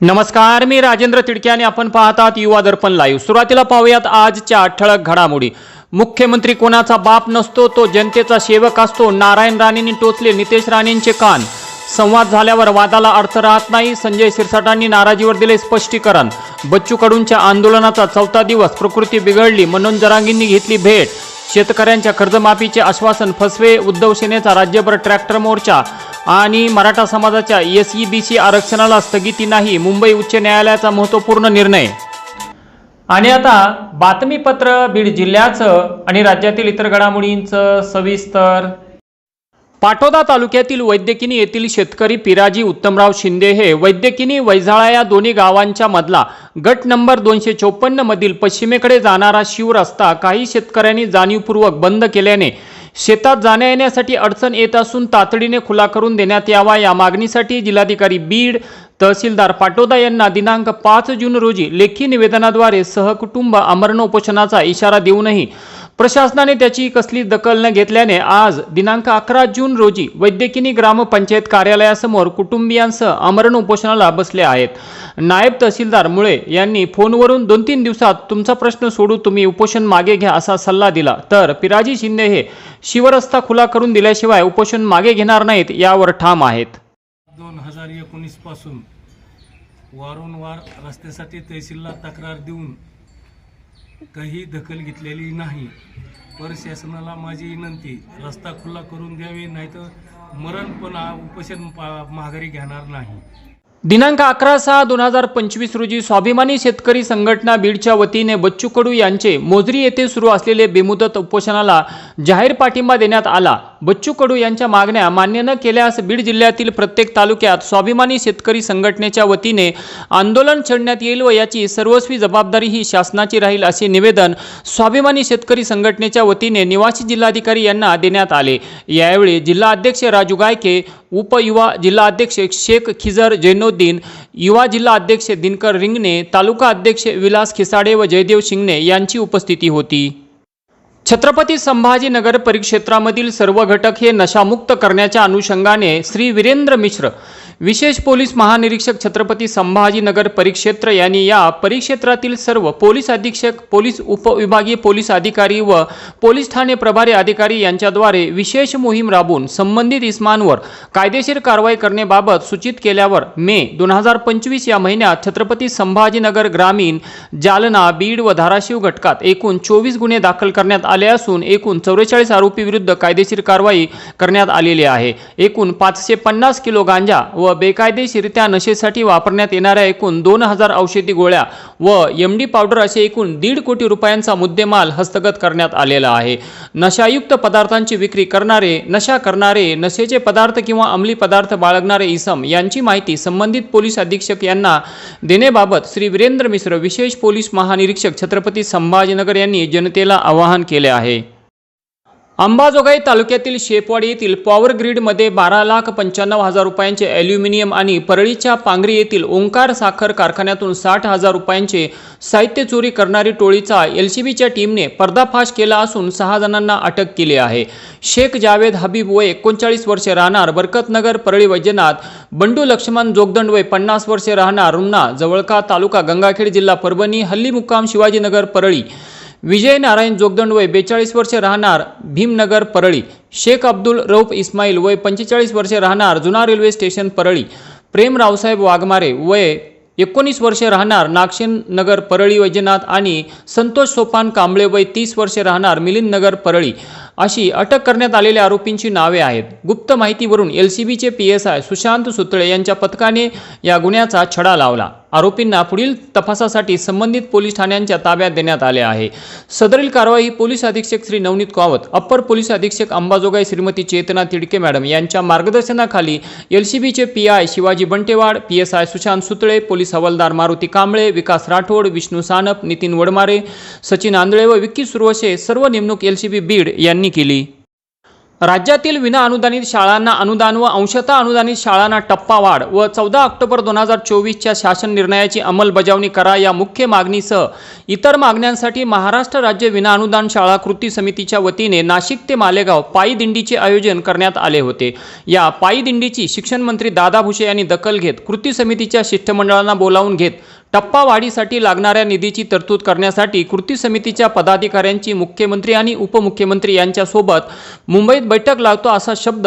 नमस्कार मी राजेंद्र तिडके आणि आपण पाहतात युवा दर्पण लाईव्ह सुरुवातीला पाहूयात आजच्या ठळक घडामोडी. मुख्यमंत्री कोणाचा बाप नसतो तो जनतेचा सेवक असतो नारायण राणेंनी टोचले नितेश राणेंचे कान. संवाद झाल्यावर वादाला अर्थ राहत नाही संजय सिरसाटांनी नाराजीवर दिले स्पष्टीकरण. बच्चू कडूंच्या आंदोलनाचा चौथा दिवस प्रकृती बिघडली मनोज जरांगींनी घेतली भेट. शेतकऱ्यांच्या कर्जमाफीचे आश्वासन फसवे उद्धव सेनेचा राज्यभर ट्रॅक्टर मोर्चा आणि मराठा समाजाच्या एस ई बी सी आरक्षणाला स्थगिती नाही मुंबई उच्च न्यायालयाचा महत्त्वपूर्ण निर्णय. आणि आता बातमीपत्र बीड जिल्ह्याचं आणि राज्यातील इतर घडामोडींचं सविस्तर पाटोदा तालुक्यातील वैद्यकिनी येथील शेतकरी पिराजी उत्तमराव शिंदे हे वैद्यकिनी वैझाळा या दोन्ही गावांच्या मधला गट नंबर दोनशे चोपन्न मधील पश्चिमेकडे जाणारा शिवरस्ता काही शेतकऱ्यांनी जाणीवपूर्वक बंद केल्याने शेतात जाण्या येण्यासाठी अडचण येत असून तातडीने खुला करून देण्यात यावा या मागणीसाठी जिल्हाधिकारी बीड तहसीलदार पाटोदा यांना दिनांक पाच जून रोजी लेखी निवेदनाद्वारे सहकुटुंब आमरण उपोषणाचा इशारा देऊनही प्रशासनाने त्याची कसली दखल न घेतल्याने आज दिनांक अकरा जून रोजी वैद्यकिनी ग्रामपंचायत कार्यालयासमोर कुटुंबियांसह आमरण उपोषणाला बसले आहेत. नायब तहसीलदार मुळे यांनी फोनवरून दोन तीन दिवसात तुमचा प्रश्न सोडू तुम्ही उपोषण मागे घ्या असा सल्ला दिला. तर पिराजी शिंदे हे शिवरस्ता खुला करून दिल्याशिवाय उपोषण मागे घेणार नाहीत यावर ठाम आहेत. दोन हजार एकोणीसपासून वारंवार रस्त्यासाठी तहसीलला तक्रार देऊन काही दखल घेतलेली नाही. प्रशासनाला माझी विनंती रस्ता खुला करून द्यावे नाहीतर मरण पण उपोषण माघारी घेणार नाही. दिनांक अकरा सहा दोन हजार पंचवीस रोजी स्वाभिमानी शेतकरी संघटना बीडच्या वतीने बच्चू कडू यांचे मोजरी येथे सुरू असलेले बेमुदत उपोषणाला जाहीर पाठिंबा देण्यात आला. बच्चू कडू यांच्या मागण्या मान्य न केल्यास बीड जिल्ह्यातील प्रत्येक तालुक्यात स्वाभिमानी शेतकरी संघटनेच्या वतीने आंदोलन छेडण्यात येईल व याची सर्वस्वी जबाबदारी ही शासनाची राहील असे निवेदन स्वाभिमानी शेतकरी संघटनेच्या वतीने निवासी जिल्हाधिकारी यांना देण्यात आले. यावेळी जिल्हा अध्यक्ष राजू गायके उपयुवा जिल्हा अध्यक्ष शेख खिजर जैनुद्दीन युवा जिल्हा अध्यक्ष दिनकर रिंगणे तालुका अध्यक्ष विलास खिसाडे व जयदेव शिंगणे यांची उपस्थिती होती. छत्रपती संभाजीनगर परिक्षेत्रामधील सर्व घटक हे नशामुक्त करण्याच्या अनुषंगाने श्री वीरेंद्र मिश्र विशेष पोलीस महानिरीक्षक छत्रपती संभाजीनगर परिक्षेत्र यांनी या परिक्षेत्रातील सर्व पोलीस अधीक्षक पोलीस उपविभागीय पोलीस अधिकारी व पोलीस ठाणे प्रभारी अधिकारी यांच्याद्वारे विशेष मोहीम राबवून संबंधित इस्मांवर कायदेशीर कारवाई करण्याबाबत सूचित केल्यावर मे दोन हजार पंचवीस या महिन्यात छत्रपती संभाजीनगर ग्रामीण जालना बीड व धाराशिव घटकात एकूण चोवीस गुन्हे दाखल करण्यात आले असून एकूण चौवेचाळीस आरोपी विरुद्ध कायदेशीर कारवाई करण्यात आलेली आहे. एकूण पाचशे पन्नास किलो गांजा व व बेकायदेशीरित्या नशेसाठी वापरण्यात येणाऱ्या एकूण दोन हजार औषधी गोळ्या व एम डी पावडर असे एकूण दीड कोटी रुपयांचा मुद्देमाल हस्तगत करण्यात आलेला आहे. नशायुक्त पदार्थांची विक्री करणारे नशा करणारे नशेचे पदार्थ किंवा अंमली पदार्थ बाळगणारे इसम यांची माहिती संबंधित पोलीस अधीक्षक यांना देण्याबाबत श्री वीरेंद्र मिश्र विशेष पोलीस महानिरीक्षक छत्रपती संभाजीनगर यांनी जनतेला आवाहन केले आहे. अंबाजोगाई तालुक्यातील शेपवाडी येथील पॉवर ग्रीडमध्ये बारा लाख पंच्याण्णव हजार रुपयांचे ॲल्युमिनियम आणि परळीच्या पांगरी येथील ओंकार साखर कारखान्यातून साठ हजार रुपयांचे साहित्य चोरी करणारी टोळीचा एल बीच्या टीमने पर्दाफाश केला असून सहा जणांना अटक केली आहे. शेख जावेद हबीब वय एकोणचाळीस वर्षे राहणार बरकतनगर परळी वैजनाथ बंडू लक्ष्मण जोगदंड वय पन्नास वर्षे राहणार रुमना जवळका तालुका गंगाखेड जिल्हा परभणी हल्ली मुक्काम शिवाजीनगर परळी. विजय नारायण जोगदंड वय बेचाळीस वर्षे राहणार भीमनगर परळी. शेख अब्दुल रौफ इस्माईल वय पंचेचाळीस वर्षे राहणार जुना रेल्वे स्टेशन परळी. प्रेम रावसाहेब वाघमारे वय एकोणीस वर्षे राहणार नागशेन नगर परळी वैजनाथ आणि संतोष सोपान कांबळे वय तीस वर्षे राहणार मिलिंद नगर परळी. अशी अटक करण्यात आलेल्या आरोपींची नावे आहेत. गुप्त माहितीवरून एल सी बीचे P S I Sushant Sutale यांच्या पथकाने या गुन्ह्याचा छडा लावला. आरोपींना पुढील तपासासाठी संबंधित पोलीस ठाण्यांच्या ताब्यात देण्यात आले आहे. सदरील कारवाई पोलीस अधीक्षक श्री नवनीत कावत अप्पर पोलीस अधीक्षक अंबाजोगाई श्रीमती चेतना तिडके मॅडम यांच्या मार्गदर्शनाखाली एल सी बीचे P I Shivaji Bantewad P S I Sushant Sutale police हवालदार मारुती कांबळे विकास राठोड विष्णू सानप नितीन वडमारे सचिन आंधळे व विक्की सुरवशे सर्व नेमणूक एल सी बी बीड यांनी केली. राज्यातील विनाअनुदानित शाळांना अनुदान व अंशतः अनुदानित शाळांना टप्पा वाढ व चौदा ऑक्टोबर दोन हजार चोवीसच्या शासन निर्णयाची अंमलबजावणी करा या मुख्य मागणीसह इतर मागण्यांसाठी महाराष्ट्र राज्य विनाअनुदान शाळा कृती समितीच्या वतीने नाशिक ते मालेगाव पायी दिंडीचे आयोजन करण्यात आले होते. या पायी दिंडीची शिक्षण दादा भुसे यांनी दखल घेत कृती समितीच्या शिष्टमंडळांना बोलावून घेत टप्पा वाढीसाठी लागणाऱ्या निधीची तरतूद करण्यासाठी कृती समितीच्या पदाधिकाऱ्यांची मुख्यमंत्री आणि उपमुख्यमंत्री यांच्यासोबत मुंबईत बैठक लावतो असा शब्द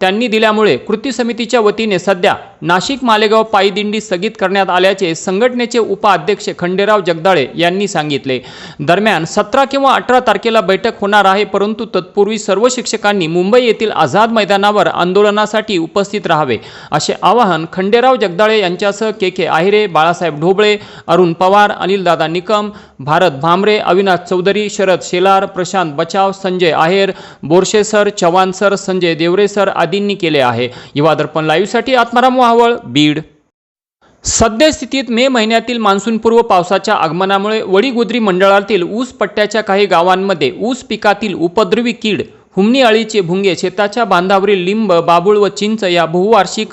त्यांनी दिल्यामुळे कृती समितीच्या वतीने सध्या नाशिक मालेगाव पायदिंडी स्थगित करण्यात आल्याचे संघटनेचे उपाध्यक्ष खंडेराव जगदाळे यांनी सांगितले. दरम्यान सतरा किंवा अठरा तारखेला बैठक होणार आहे परंतु तत्पूर्वी सर्व शिक्षकांनी मुंबई येथील आझाद मैदानावर आंदोलनासाठी उपस्थित राहावे असे आवाहन खंडेराव जगदाळे यांच्यासह के के आहिरे Balasaheb Dhoble Arun Pawar अनिलदादा Nikam Bharat Bhamre Avinash Chaudhari Sharad Shelar Prashant Bachav Sanjay Aher Borshe sir Chavan sir Sanjay Deore sir आदींनी केले आहे. युवा दर्पण लाईव्हसाठी आत्माराम वाहवळ बीड. सद्यस्थितीत मे महिन्यातील मान्सूनपूर्व पावसाच्या आगमनामुळे वडीगुद्री मंडळातील ऊस पट्ट्याच्या काही गावांमध्ये ऊस पिकातील उपद्रवी कीड हुमणी अळीचे भुंगे शेताच्या बांधावरील लिंब बाबूळ व चिंच या बहुवार्षिक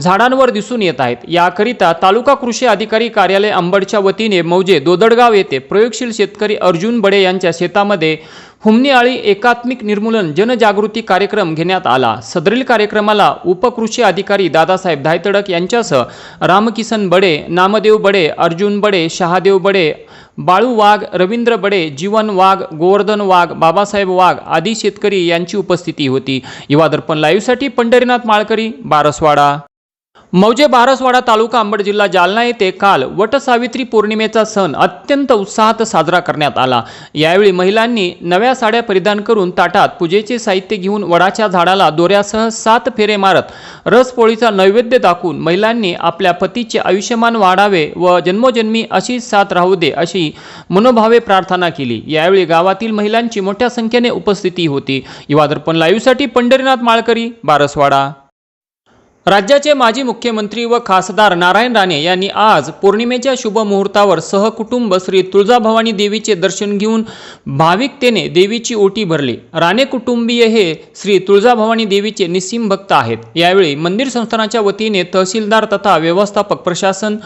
झाडांवर दिसून येत आहेत. याकरिता तालुका कृषी अधिकारी कार्यालय अंबडच्या वतीने मौजे दोदडगाव येथे प्रयोगशील शेतकरी अर्जुन बडे यांच्या शेतामध्ये हुमणी आळी एकात्मिक निर्मूलन जनजागृती कार्यक्रम घेण्यात आला. सदरील कार्यक्रमाला उपकृषी अधिकारी दादासाहेब धायतडक यांच्यासह रामकिसन बडे नामदेव बडे अर्जुन बडे शहादेव बडे बाळू वाघ रवींद्र बडे जीवन वाघ गोवर्धन वाघ बाबासाहेब वाघ आदी शेतकरी यांची उपस्थिती होती. युवा दर्पण लाईव्हसाठी पंढरीनाथ माळकरी बारसवाडा. मौजे बारसवाडा तालुका अंबड जिल्हा जालना येथे काल वटसावित्री पौर्णिमेचा सण अत्यंत उत्साहात साजरा करण्यात आला. यावेळी महिलांनी नव्या साड्या परिधान करून ताटात पूजेचे साहित्य घेऊन वडाच्या झाडाला दोऱ्यासह सात फेरे मारत रसपोळीचा नैवेद्य दाखवून महिलांनी आपल्या पतीचे आयुष्यमान वाढावे व जन्मोजन्मी अशी साथ राहू दे अशी मनोभावे प्रार्थना केली. यावेळी गावातील महिलांची मोठ्या संख्येने उपस्थिती होती. युवा दर्पण लाईव्हसाठी पंढरीनाथ माळकरी बारसवाडा. राज्याचे माजी मुख्यमंत्री व खासदार नारायण राणे यांनी आज पौर्णिमेच्या शुभ मुहूर्तावर सहकुटुंब श्री तुळजाभवानी देवीचे दर्शन घेऊन भाविकतेने देवीची ओटी भरली. राणे कुटुंबीय हे श्री तुळजाभवानी देवीचे निस्सीम भक्त आहेत. यावेळी मंदिर संस्थानाच्या वतीने तहसीलदार तथा व्यवस्थापक प्रशासन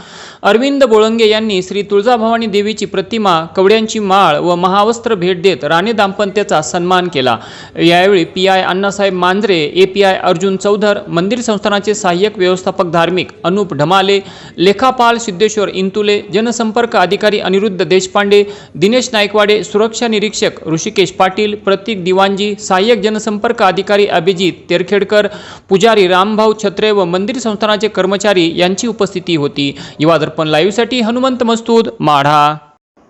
अरविंद बोळंगे यांनी श्री तुळजाभवानी देवीची प्रतिमा कवड्यांची माळ व महावस्त्र भेट देत राणे दाम्पत्याचा सन्मान केला. यावेळी P I Annasaheb Manjare A P I Arjun Chaudhar मंदिर संस्थानाचे सहाय्यक व्यवस्थापक धार्मिक अनुप ढमाले लेखापाल सिद्धेश्वर इंतुले जनसंपर्क अधिकारी अनिरुद्ध देशपांडे दिनेश नायकवाडे सुरक्षा निरीक्षक ऋषिकेश पाटील प्रतीक दिवांजी सहाय्यक जनसंपर्क अधिकारी अभिजित तेरखेडकर पुजारी रामभाऊ छत्रे व मंदिर संस्थानाचे कर्मचारी यांची उपस्थिती होती. युवा दर्पण लाईव्हसाठी हनुमंत मस्तूद माढा.